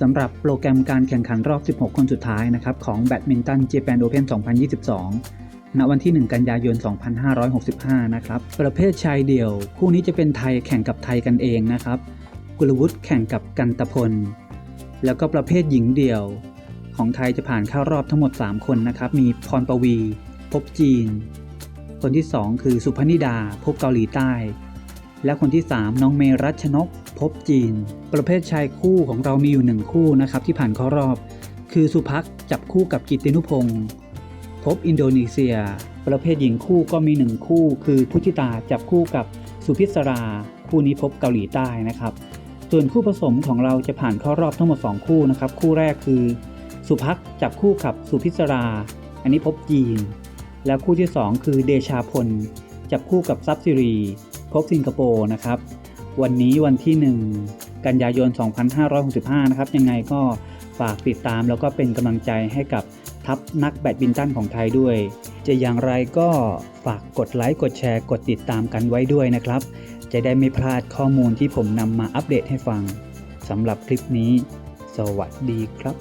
สำหรับโปรแกรมการแข่งขันรอบ 16 คนสุดท้ายนะครับของแบดมินตัน Japan Open 2022 ณ วันที่ 1 กันยายน 2565 นะครับ ประเภทชายเดี่ยว คู่นี้จะเป็นไทยแข่งกับไทยกันเองนะครับ กุลวุฒิแข่งกับกันตพล แล้วก็ประเภทหญิงเดี่ยว ของไทยจะผ่านเข้ารอบทั้งหมด 3 คนนะครับ มีพรปวี พบจีน คนที่ 2 คือสุพนิดา พบเกาหลีใต้ และคนที่ 3 น้องเมรัชนก พบจีน ประเภทชายคู่ของเรามีอยู่1คู่นะครับที่ผ่านเข้ารอบ คือสุพักจับคู่กับกิตินุพงศ์พบอินโดนีเซีย ประเภทหญิงคู่ก็มี1คู่ คือพุชิตาจับคู่กับสุพิศรา คู่นี้พบเกาหลีใต้นะครับ ส่วนคู่ผสมของเราจะผ่านเข้ารอบทั้งหมด 2 คู่นะครับ คู่แรกคือ สุพักจับคู่กับสุพิศรา อันนี้พบจีน แล้วคู่ที่ 2 คือเดชาพล จับคู่กับซับซิรี พบสิงคโปร์นะครับ วันนี้วันที่ 1 กันยายน 2565 นะครับ ยังไงก็ฝากติดตามแล้วก็เป็นกำลังใจให้กับทัพนักแบดมินตันของไทยด้วย จะอย่างไรก็ฝากกดไลค์กดแชร์กดติดตามกันไว้ด้วยนะครับ จะได้ไม่พลาดข้อมูลที่ผมนำมาอัปเดตให้ฟังสำหรับคลิปนี้ สวัสดีครับ